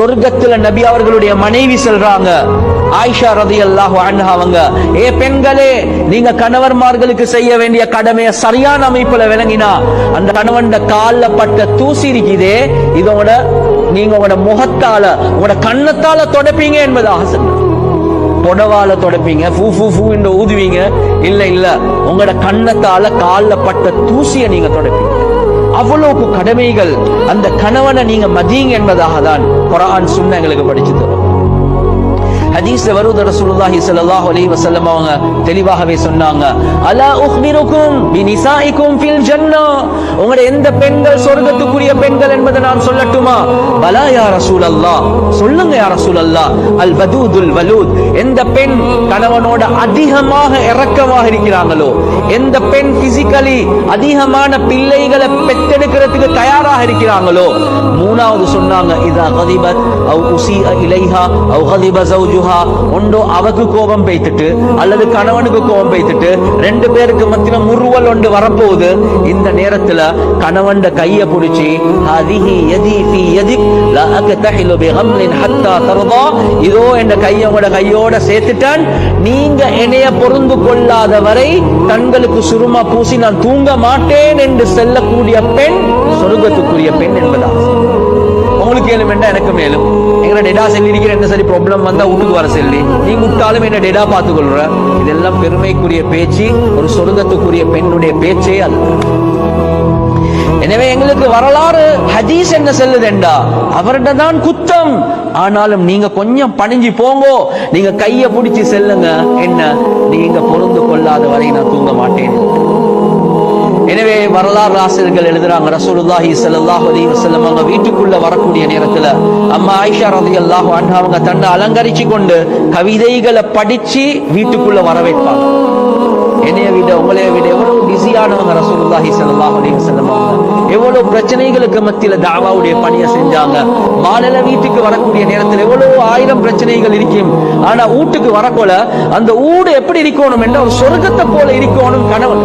சொர்க்கத்துல நபி அவர்களுடைய மனைவி செல்றாங்க. ஆயிஷா ரதி அல்லாஹ் அவங்க ஏ பெண்களே நீங்க கணவன்மார்களுக்கு செய்ய வேண்டிய கடமையை சரியான அமைப்புல விளங்கினா அந்த கணவன் கால்ல பட்ட தூசி இருக்குதே இதோட நீங்க உங்களோட முகத்தால உங்களோட கண்ணத்தால தொடப்பீங்க என்பதாக சொன்னார் புடவால தொடப்பீங்க ஃபூ ஃபூ ஃபூ என்று ஊதுவீங்க. இல்ல இல்ல உங்களோட கண்ணத்தால கால்ல பட்ட தூசியை நீங்க தொடப்பீங்க. அவ்வளவுக்கு கடமைகள். அந்த கணவனை நீங்க மதியுங்க என்பதாக தான் குரான் சுன்ன எங்களுக்கு படிச்சு தரும். ஹதீஸ்ல வருவது ரசூலுல்லாஹி ஸல்லல்லாஹு அலைஹி வஸல்லம் அவங்க தெளிவாகவே சொன்னாங்க. அலா உக்பிருக்கும் பினிசாயிக்கும் ஃபில் ஜன்னா. உங்களுடைய எந்த பெண்கள் சொர்க்கத்துக்குரிய பெண்கள் என்பதை நான் சொல்லட்டுமா? பலா யா ரசூலல்லாஹ் சொல்லுங்க யா ரசூலல்லாஹ் அல் வதூதுல் வலூத். எந்த பெண் கணவனோட அதிகமாக இறக்கமாக இருக்கிறாங்களோ எந்த பெண் பிசிக்கலி அதிகமான பிள்ளைகளை பெற்றெடுக்கிறதுக்கு தயாராக இருக்கிறாங்களோ மூணாவது சொன்னாங்க இதா கதிபத் அவ் உசி இலைஹா அவ் கதிப ஜௌஜுஹா ஒன்றோ அவக்கு கோபம் பெய்த்துட்டு அல்லது கணவனுக்கு கோபம் பெய்த்துட்டு ரெண்டு பேருக்கு மத்தியில முறுவல் ஒன்று வரப்போகுது. இந்த நேரத்துல கணவன் கையை பிடிச்சி ஹதிஹி யதி ஃபி யதிக் லா அக்தஹிலு பிகம்லின் ஹத்தா தர்தா. இதோ என்ற கையை கையோட சேர்த்துட்டான். நீங்க என்னைய பொருந்து கொள்ளாத வரை தங்களுக்கு சுருமா பூசி நான் தூங்க மாட்டேன் என்று செல்லக்கூடிய பெண் சொர்க்கத்துக்குரிய பெண் என்பதா உங்களுக்கு ஏழும் வேண்டாம் எனக்கு மேலும் எங்களை டெடா சொல்லி இருக்கிற என்ன சரி ப்ராப்ளம் வந்தா வீட்டுக்கு வர சொல்லி. நீங்க விட்டாலும் என்ன டெடா பார்த்து கொள்ற இதெல்லாம் பெருமைக்குரிய பேச்சு ஒரு சொர்க்கத்துக்குரிய பெண்ணுடைய பேச்சே அல்ல. எனவே எங்களுக்கு வரலாறு ஹதீஸ் என்ன செல்லுதெண்டா? அவர்கிட்ட தான் குத்தம். ஆனாலும் நீங்க கொஞ்சம் பணிஞ்சு போங்கோ. நீங்க கைய பிடிச்சு செல்லுங்க. என்ன? நீங்க பொருந்து கொள்ளாத வரை நான் தூங்க மாட்டேன். வரலாறு ஆசிரியர்கள் எழுதுறாங்க. ரசூலுல்லாஹி ஸல்லல்லாஹு அலைஹி வஸல்லம் அவங்க வீட்டுக்குள்ள வரக்கூடிய நேரத்துல அம்மா ஆயிஷா ரலியல்லாஹு அன்ஹா அவங்க தன்னை அலங்கரிச்சு கொண்டு கவிதைகளை படிச்சு வீட்டுக்குள்ள வரவேற்பாங்க. என்னைய விட உங்களைய விட எவ்வளவு பிஸியானவங்க ரசூலுல்லாஹி ஸல்லல்லாஹு அலைஹி வஸல்லம் எவ்வளவு பிரச்சனைகளுக்கு மத்தியில தாவாவுடைய பணியை செஞ்சாங்க. மாநில வீட்டுக்கு வரக்கூடிய நேரத்தில் எவ்வளவு ஆயிரம் பிரச்சனைகள் இருக்கும். ஆனா வீட்டுக்கு வரக்கோல அந்த ஊடு எப்படி இருக்கணும் என்ற ஒரு சொர்க்கத்தை போல இருக்கணும் கணவன்